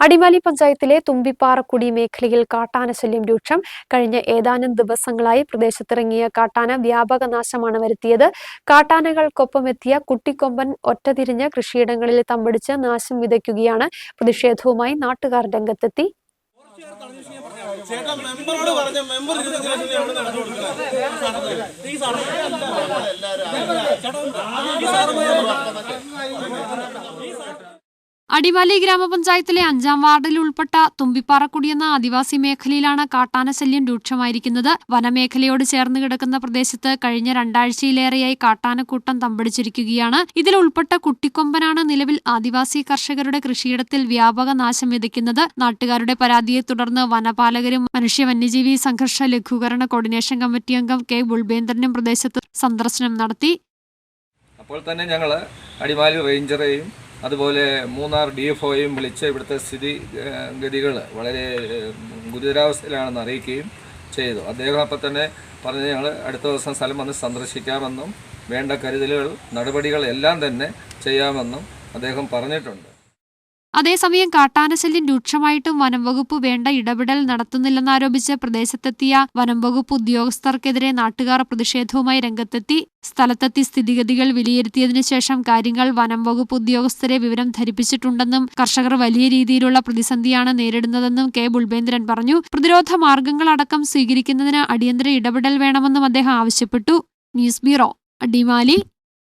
അടിമാലി പഞ്ചായത്തിലെ തുമ്പിപ്പാറക്കുടി മേഖലയിൽ കാട്ടാന ശല്യം രൂക്ഷം. കഴിഞ്ഞ ഏതാനും ദിവസങ്ങളായി പ്രദേശത്തിറങ്ങിയ കാട്ടാന വ്യാപക നാശമാണ് വരുത്തിയത്. കാട്ടാനകൾക്കൊപ്പമെത്തിയ കുട്ടിക്കൊമ്പൻ ഒറ്റതിരിഞ്ഞ് കൃഷിയിടങ്ങളിൽ തമ്പടിച്ച് നാശം വിതയ്ക്കുകയാണ്. പ്രതിഷേധവുമായി നാട്ടുകാർ രംഗത്തെത്തി. ചേട്ടാ മെമ്പറോട് പറഞ്ഞ മെമ്പർ ഇരുപത്തഞ്ച് അടിമാലി ഗ്രാമപഞ്ചായത്തിലെ അഞ്ചാം വാർഡിൽ ഉൾപ്പെട്ട തുമ്പിപ്പാറക്കുടി എന്ന ആദിവാസി മേഖലയിലാണ് കാട്ടാനശല്യം രൂക്ഷമായിരിക്കുന്നത്. വനമേഖലയോട് ചേർന്ന് കിടക്കുന്ന പ്രദേശത്ത് കഴിഞ്ഞ രണ്ടാഴ്ചയിലേറെയായി കാട്ടാനക്കൂട്ടം തമ്പടിച്ചിരിക്കുകയാണ്. ഇതിൽ ഉൾപ്പെട്ട കുട്ടിക്കൊമ്പനാണ് നിലവിൽ ആദിവാസി കർഷകരുടെ കൃഷിയിടത്തിൽ വ്യാപക നാശം വിതയ്ക്കുന്നത്. നാട്ടുകാരുടെ പരാതിയെ തുടർന്ന് വനപാലകരും മനുഷ്യ വന്യജീവി സംഘർഷ ലഘൂകരണ കോർഡിനേഷൻ കമ്മിറ്റി അംഗം കെ ബുൾബേന്ദ്രനും പ്രദേശത്ത് സന്ദർശനം നടത്തി. അപ്പോൾ തന്നെ ഞങ്ങൾ അടിമാലി റേഞ്ചറെയും അതുപോലെ മൂന്നാർ ഡി എഫ് ഒയും വിളിച്ച് ഇവിടുത്തെ സ്ഥിതി ഗതികൾ വളരെ ഗുരുതരാവസ്ഥയിലാണെന്ന് അറിയിക്കുകയും ചെയ്തു. അദ്ദേഹം അപ്പം തന്നെ പറഞ്ഞ് ഞങ്ങൾ അടുത്ത ദിവസം സ്ഥലം വന്ന് സന്ദർശിക്കാമെന്നും വേണ്ട കരുതലുകൾ നടപടികൾ എല്ലാം തന്നെ ചെയ്യാമെന്നും അദ്ദേഹം പറഞ്ഞിട്ടുണ്ട്. അതേസമയം കാട്ടാനശല്യം രൂക്ഷമായിട്ടും വനം വകുപ്പ് വേണ്ട ഇടപെടൽ നടത്തുന്നില്ലെന്നാരോപിച്ച് പ്രദേശത്തെത്തിയ വനംവകുപ്പ് ഉദ്യോഗസ്ഥർക്കെതിരെ നാട്ടുകാർ പ്രതിഷേധവുമായി രംഗത്തെത്തി. സ്ഥലത്തെത്തി സ്ഥിതിഗതികൾ വിലയിരുത്തിയതിനു ശേഷം കാര്യങ്ങൾ വനം വകുപ്പ് ഉദ്യോഗസ്ഥരെ വിവരം ധരിപ്പിച്ചിട്ടുണ്ടെന്നും കർഷകർ വലിയ രീതിയിലുള്ള പ്രതിസന്ധിയാണ് നേരിടുന്നതെന്നും കെ ബുൾബേന്ദ്രൻ പറഞ്ഞു. പ്രതിരോധ മാർഗങ്ങളടക്കം സ്വീകരിക്കുന്നതിന് അടിയന്തര ഇടപെടൽ വേണമെന്നും അദ്ദേഹം ആവശ്യപ്പെട്ടു. News bureau Adimali.